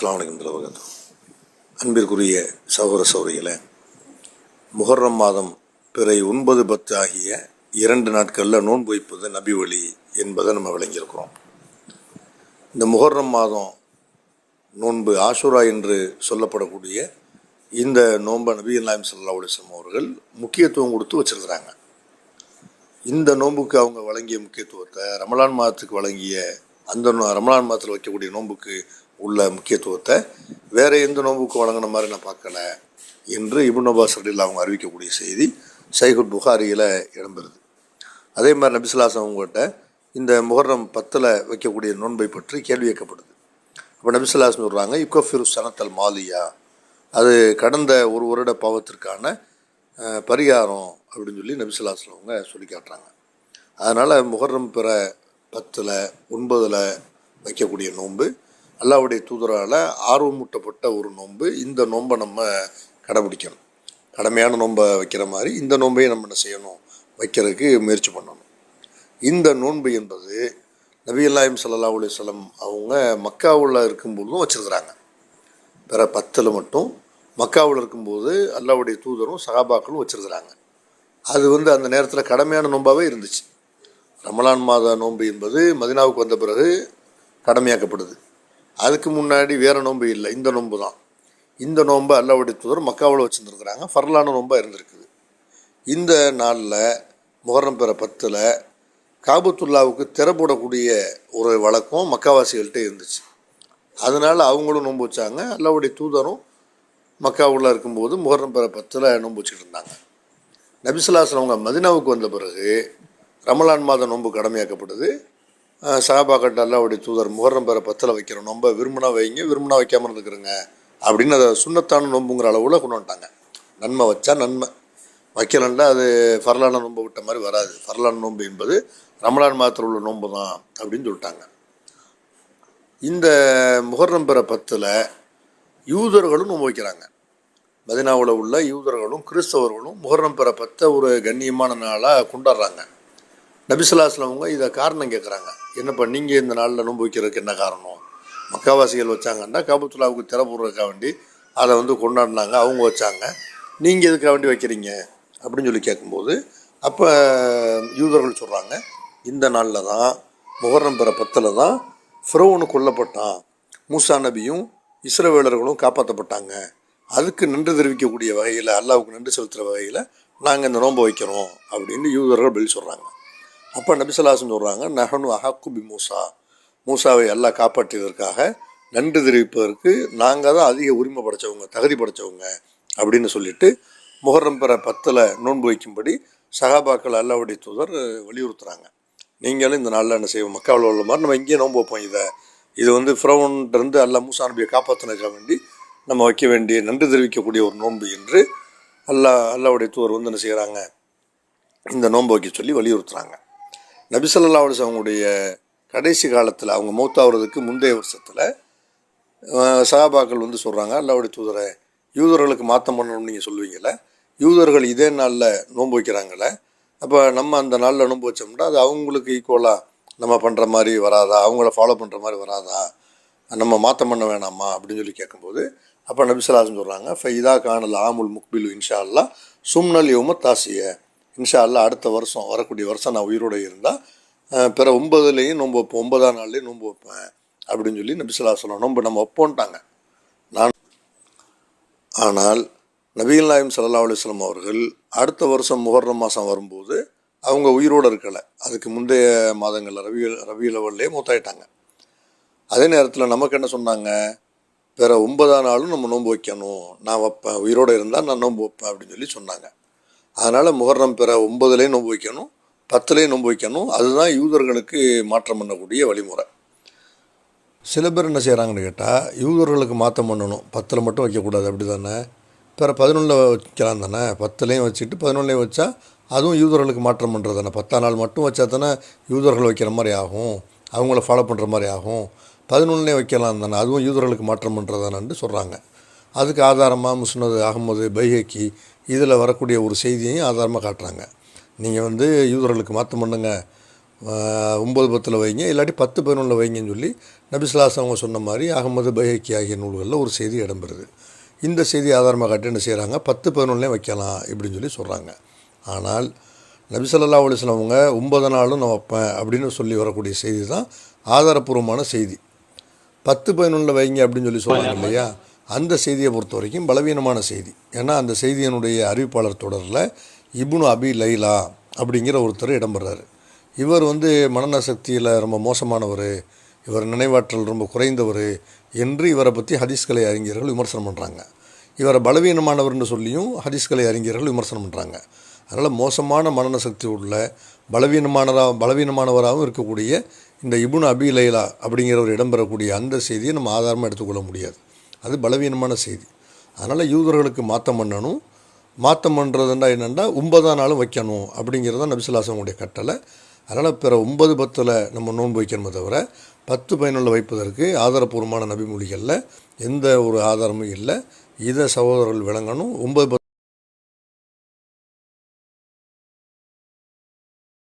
அஸ்லாம் வலைக்கம் அன்பிற்குரிய சகோதர சௌரிகளை முஹர்ரம் மாதம் பிறை ஒன்பது பத்து ஆகிய இரண்டு நாட்களில் நோன்பு வைப்பது நபி வழி என்பதை நம்ம விளங்கியிருக்கிறோம். இந்த முகர்ரம் மாதம் நோன்பு ஆஷுரா என்று சொல்லப்படக்கூடிய இந்த நோன்பை நபி நாயம் சல்லா அலிஸ்லாம் அவர்கள் முக்கியத்துவம் கொடுத்து வச்சிருக்கிறாங்க. இந்த நோன்புக்கு அவங்க வழங்கிய முக்கியத்துவத்தை ரமலான் மாதத்துக்கு வழங்கிய அந்த நோ- ரமலான் மாதத்தில் வைக்கக்கூடிய நோன்புக்கு உள்ள முக்கியத்துவத்தை வேற எந்த நோம்புக்கு வழங்கின மாதிரி நான் பார்க்கல என்று இபுன் அப்பாஸ் அவங்க அறிவிக்கக்கூடிய செய்தி சைகுல் புகாரியில் இடம்பெறுது. அதே மாதிரி நபிசுல்லாஸ் அவங்ககிட்ட இந்த முஹர்ரம் பத்தில் வைக்கக்கூடிய நோன்பை பற்றி கேள்வி கேட்கப்படுது. அப்போ நபிசுல்லாஸ் சொல்கிறாங்க இக்கோஃபிரு சனத்தல் மாலியா. அது கடந்த ஒரு வருட பாவத்திற்கான பரிகாரம் அப்படின்னு சொல்லி நபிசுல்லாஸ் அவங்க சொல்லி காட்டுறாங்க. அதனால் முஹர்ரம் பிற பத்தில் ஒன்பதில் வைக்கக்கூடிய நோன்பு அல்லாவுடைய தூதரால் ஆர்வமூட்டப்பட்ட ஒரு நோன்பு. இந்த நோன்பை நம்ம கடைபிடிக்கணும். கடமையான நோன்பை வைக்கிற மாதிரி இந்த நோன்பையும் நம்ம என்ன செய்யணும்? வைக்கிறதுக்கு முயற்சி பண்ணணும். இந்த நோன்பு என்பது நபியல்லாயும் சல்லா அலுவலம் அவங்க மக்காவில் இருக்கும்போதும் வச்சுருக்குறாங்க. பிற பத்தில் மட்டும் மக்காவில் இருக்கும்போது அல்லாவுடைய தூதரும் சகாபாக்களும் வச்சுருக்குறாங்க. அது வந்து அந்த நேரத்தில் கடமையான நோன்பாகவே இருந்துச்சு. ரமலான் மாத நோன்பு என்பது மதினாவுக்கு வந்த பிறகு கடமையாக்கப்படுது. அதுக்கு முன்னாடி வேறு நோன்பு இல்லை. இந்த நோன்பு தான் இந்த நோன்பை அல்லாவுடைய தூதர் மக்காவில் வச்சுருந்துருக்குறாங்க. ஃபர்லான நோன்பாக இருந்திருக்குது. இந்த நாளில் முகரம் பெற பத்தில் காபத்துல்லாவுக்கு திற போடக்கூடிய ஒரு வழக்கம் மக்காவாசிகள்கிட்ட இருந்துச்சு. அதனால் அவங்களும் நோன்பு வச்சாங்க. அல்லாவுடைய தூதரும் மக்காவில் இருக்கும்போது முகரம் பெற பத்தில் நோன்பு வச்சுட்டு இருந்தாங்க. நபிசுல்லாஸ்லாம் அவங்க மதினாவுக்கு வந்த பிறகு ரமலான் மாதம் நோன்பு கடமையாக்கப்படுது. அஹ் சஹாபாக்கட்ட அல்லாவுடைய தூதர் முகரம் பெற பத்தில் வைக்கிற நொம்ப விரும்பினா வைங்க விரும்பினா வைக்காமல் இருந்துக்கிறோங்க. அப்படின்னு அதை சுண்ணத்தான நோம்புங்கிற அளவில் கொண்டு வந்துட்டாங்க. நன்மை வச்சா நன்மை. வைக்கலன்னா அது ஃபர்லான நோன்பை விட்ட மாதிரி வராது. ஃபர்லான நோன்பு என்பது ரமலான் மாதத்தில் உள்ள நோன்பு தான் அப்படின்னு சொல்லிட்டாங்க. இந்த முகரம் பெற பத்தில் யூதர்களும் நோன்பு வைக்கிறாங்க. மதினாவில் உள்ள யூதர்களும் கிறிஸ்தவர்களும் முகரம் பெற பத்தை ஒரு கண்ணியமான நாளாக கொண்டாடுறாங்க. நபிசுல்லாஸ்லாம் அவங்க இதை காரணம் கேட்குறாங்க என்னப்பா நீங்கள் இந்த நாளில் நோன்பு வைக்கிறதுக்கு என்ன காரணம்? மக்காவாசிகள் வச்சாங்கன்னா காபத்துல்லாவுக்கு திறப்புறதுக்காக வேண்டி அதை வந்து கொண்டாடினாங்க அவங்க வச்சாங்க. நீங்கள் எதுக்காக வேண்டி வைக்கிறீங்க? அப்படின்னு சொல்லி கேட்கும்போது அப்போ யூதர்கள் சொல்கிறாங்க இந்த நாளில் தான் முகரம் பெற பத்தில் தான் ஃபிரோனு கொல்லப்பட்டான். மூசா நபியும் இஸ்ரவேலர்களும் காப்பாற்றப்பட்டாங்க அதுக்கு நன்றி தெரிவிக்கக்கூடிய வகையில் அல்லாவுக்கு நன்றி செலுத்துகிற வகையில் நாங்கள் இந்த நோன்பை வைக்கிறோம் அப்படின்னு யூதர்கள் பதில் சொல்கிறாங்க அப்போ நபிசல்லாசன் சொல்கிறாங்க நஹனு அஹக்கு பி மூசா. மூசாவை எல்லாம் காப்பாற்றியதற்காக நன்றி தெரிவிப்பதற்கு நாங்கள் தான் அதிக உரிமை படைச்சவங்க தகுதி படைச்சவங்க அப்படின்னு சொல்லிட்டு முகரம் பெற பத்தில் நோன்பு வைக்கும்படி சகாபாக்கள் அல்லாவுடைய தூதர் வலியுறுத்துகிறாங்க நீங்களும் இந்த நாளில் என்ன செய்வோம் மக்காவில் உள்ள மாதிரி நம்ம இங்கேயே நோன்பு வைப்போம் இதை. இது வந்து ஃப்ரௌன்ட்ருந்து அல்லா மூசா நபியை காப்பாற்றினதுக்காக வேண்டி நம்ம வைக்க வேண்டிய நன்றி தெரிவிக்கக்கூடிய ஒரு நோன்பு என்று அல்லா அல்லாவுடைய தூதர் வந்து என்ன செய்கிறாங்க இந்த நோன்பு வைக்க சொல்லி வலியுறுத்துகிறாங்க நபிசல்லா அலிஸ் அவங்களுடைய கடைசி காலத்தில் அவங்க மௌத்தாகிறதுக்கு முந்தைய வருஷத்தில் சகாபாக்கள் வந்து சொல்கிறாங்க அல்லாவுடைய தூதரை யூதர்களுக்கு மாற்றம் பண்ணணும்னு நீங்கள் சொல்லுவீங்கள்ல யூதர்கள் இதே நாளில் நோன்பு வைக்கிறாங்களே அப்போ நம்ம அந்த நாளில் நோன்பு வச்சோம்னா அது அவங்களுக்கு ஈக்குவலாக நம்ம பண்ணுற மாதிரி வராதா அவங்கள ஃபாலோ பண்ணுற மாதிரி வராதா நம்ம மாற்றம் பண்ண வேணாமா? அப்படின்னு சொல்லி கேட்கும்போது அப்போ நபிசலாசன் சொல்கிறாங்க ஃபைதா காணல் ஆமுல் முக்பிலு இன்ஷா அல்லா சும்னல் யோம தாசிய. இன்ஷா அல்லா அடுத்த வருஷம் வரக்கூடிய வருஷம் நான் உயிரோடு இருந்தால் பிற ஒன்பதுலேயும் நோன்பு வைப்பேன் ஒன்பதாம் நாள்லேயும் நோன்பு வைப்பேன் அப்படின்னு சொல்லி நபிசுல்லா சொல்லலாம் நோன்பு நம்ம வைப்போன்ட்டாங்க நான் ஆனால் நபீல் நாயம் சல்லா அலுவலம் அவர்கள் அடுத்த வருஷம் முகர்ரம் மாதம் வரும்போது அவங்க உயிரோடு இருக்கலை. அதுக்கு முந்தைய மாதங்களில் ரவி ரவி லெவல்லே மூத்தாயிட்டாங்க. அதே நேரத்தில் நமக்கு என்ன சொன்னாங்க? பிற ஒன்பதாம் நாளும் நம்ம நோன்பு வைக்கணும். நான் வைப்பேன் உயிரோடு இருந்தால் நான் நோன்பு வைப்பேன் அப்படின்னு சொல்லி சொன்னாங்க. அதனால் முகர்ரம் பிற ஒன்பதுலேயும் நோன்பு வைக்கணும் பத்துலேயும் நோன்பு வைக்கணும். அதுதான் யூதர்களுக்கு மாற்றம் பண்ணக்கூடிய வழிமுறை. சில பேர் என்ன செய்கிறாங்கன்னு கேட்டால் யூதர்களுக்கு மாற்றம் பண்ணணும். பத்தில் மட்டும் வைக்கக்கூடாது அப்படி தானே பிற பதினொன்றில் வைக்கலாம் தானே? பத்துலேயும் வச்சுட்டு பதினொன்றுலேயும் வச்சா அதுவும் யூதர்களுக்கு மாற்றம் பண்ணுறது தானே? பத்தாம் நாள் மட்டும் வச்சா தானே யூதர்கள் வைக்கிற மாதிரி ஆகும். அவங்கள ஃபாலோ பண்ணுற மாதிரி ஆகும். பதினொன்றுலேயும் வைக்கலாம் தானே? அதுவும் யூதர்களுக்கு மாற்றம் பண்ணுறது தானேன்ட்டு சொல்கிறாங்க அதுக்கு ஆதாரமாக முஸ்னது அகமது பைஹக்கி இதில் வரக்கூடிய ஒரு செய்தியையும் ஆதாரமாக காட்டுறாங்க. நீங்கள் வந்து யூதர்களுக்கு மாற்றம் பண்ணுங்க. ஒம்பது பத்தில் வைங்க. இல்லாட்டி பத்து பதினொன்றில் வைங்கன்னு சொல்லி நபிசுல்லாஸ் அவங்க சொன்ன மாதிரி அகமது பைஹக்கி ஆகிய நூல்களில் ஒரு செய்தி இடம்பெறுது. இந்த செய்தி ஆதாரமாக காட்டி என்ன செய்கிறாங்க பத்து பதினொன்றுலேயும் வைக்கலாம் இப்படின்னு சொல்லி சொல்கிறாங்க ஆனால் நபிசல்லா அலிஸ்லாம் அவங்க ஒன்பது நாளும் நான் வைப்பேன் அப்படின்னு சொல்லி வரக்கூடிய செய்தி தான் ஆதாரப்பூர்வமான செய்தி. பத்து பதினொன்றில் வைங்க அப்படின்னு சொல்லி சொல்கிறாங்க இல்லையா? அந்த செய்தியை பொறுத்த வரைக்கும் பலவீனமான செய்தி. ஏன்னா அந்த செய்தியினுடைய அறிவிப்பாளர் தொடரில் இபுனு அபி லைலா அப்படிங்கிற ஒருத்தர் இடம்பெறாரு. இவர் வந்து மனநல சக்தியில் ரொம்ப மோசமானவர் இவர் நினைவாற்றல் ரொம்ப குறைந்தவர் என்று இவரை பற்றி ஹதீஸ்கலை அறிஞர்கள் விமர்சனம் பண்ணுறாங்க இவரை பலவீனமானவர்னு சொல்லியும் ஹதீஸ்கலை அறிஞர்கள் விமர்சனம் பண்ணுறாங்க அதனால் மோசமான மனன சக்தி உள்ள பலவீனமானராக பலவீனமானவராகவும் இருக்கக்கூடிய இந்த இபுன் அபி லைலா அப்படிங்கிறவர் இடம்பெறக்கூடிய அந்த செய்தியை நம்ம ஆதாரமாக எடுத்துக்கொள்ள முடியாது. அது பலவீனமான செய்தி. அதனால் யூதர்களுக்கு மாற்றம் பண்ணணும். மாற்றம் பண்ணுறதுன்னா என்னென்னா ஒன்பதாம் நாளும் வைக்கணும் அப்படிங்கிறது தான் நபிசுல்லாசனுடைய கட்டளை. அதனால் பிற ஒன்பது பத்தில் நம்ம நோன்பு வைக்கணுமே தவிர பத்து பயனுள்ள வைப்பதற்கு ஆதாரப்பூர்வமான நபிமொழிகளில் எந்த ஒரு ஆதாரமும் இல்லை. இதை சகோதரர்கள் விளங்கணும். ஒன்பது